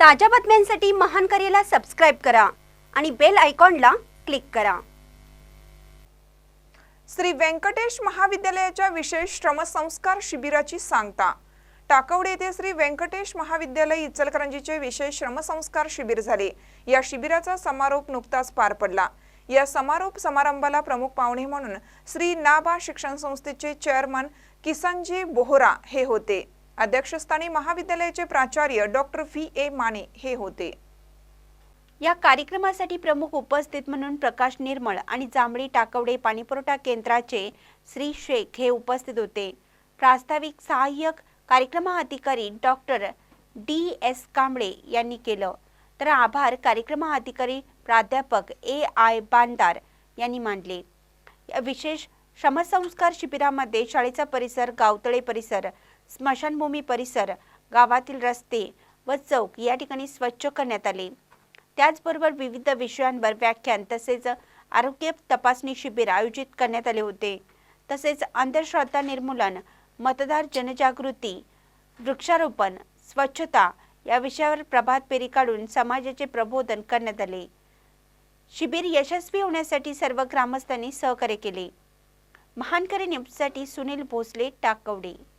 ताज्या बातम्यांसाठी महान करेला सबस्क्राईब करा आणि बेल आयकॉनला क्लिक करा. श्री व्यंकटेश महाविद्यालयाच्या विशेष श्रमसंस्कार शिबिराची सांगता. टाकवडे येथे श्री व्यंकटेश महाविद्यालय इचलकरंजीचे विशेष श्रमसंस्कार शिबिर झाले. या शिबिराचा समारोप नुकताच पार पडला. या समारोप समारंभाला प्रमुख पाहुणे म्हणून श्री नाबा शिक्षण संस्थेचे चेअरमन किसनजी बोहरा हे होते. अध्यक्षस्थानी महाविद्यालयाचे प्राचार्य डॉक्टर व्ही ए माने हे होते. या कार्यक्रमासाठी प्रमुख उपस्थित म्हणून प्रकाश निर्मळ आणि जांभळी टाकवडे पाणीपुरवठा केंद्राचे श्री शेख हे उपस्थित होते. प्रास्ताविक सहाय्यक कार्यक्रमाधिकारी डॉक्टर डी एस कांबळे यांनी केलं. तर आभार कार्यक्रमाधिकारी प्राध्यापक ए आय बांदार यांनी मानले या विशेष श्रमसंस्कार शिबिरामध्ये शाळेचा परिसर गावतळे परिसर स्मशानभूमी परिसर गावातील रस्ते व चौक या ठिकाणी स्वच्छ करण्यात आले. त्याचबरोबर विविध विषयांवर व्याख्यान तसेच आरोग्य तपासणी शिबिर आयोजित करण्यात आले होते. तसेच अंधश्रद्धा निर्मूलन मतदार जनजागृती वृक्षारोपण स्वच्छता या विषयावर प्रभात फेरी काढून समाजाचे प्रबोधन करण्यात आले. शिबिर यशस्वी होण्यासाठी सर्व ग्रामस्थांनी सहकार्य केले. महानकरी न्यूजसाठी सुनील भोसले टाकवडे.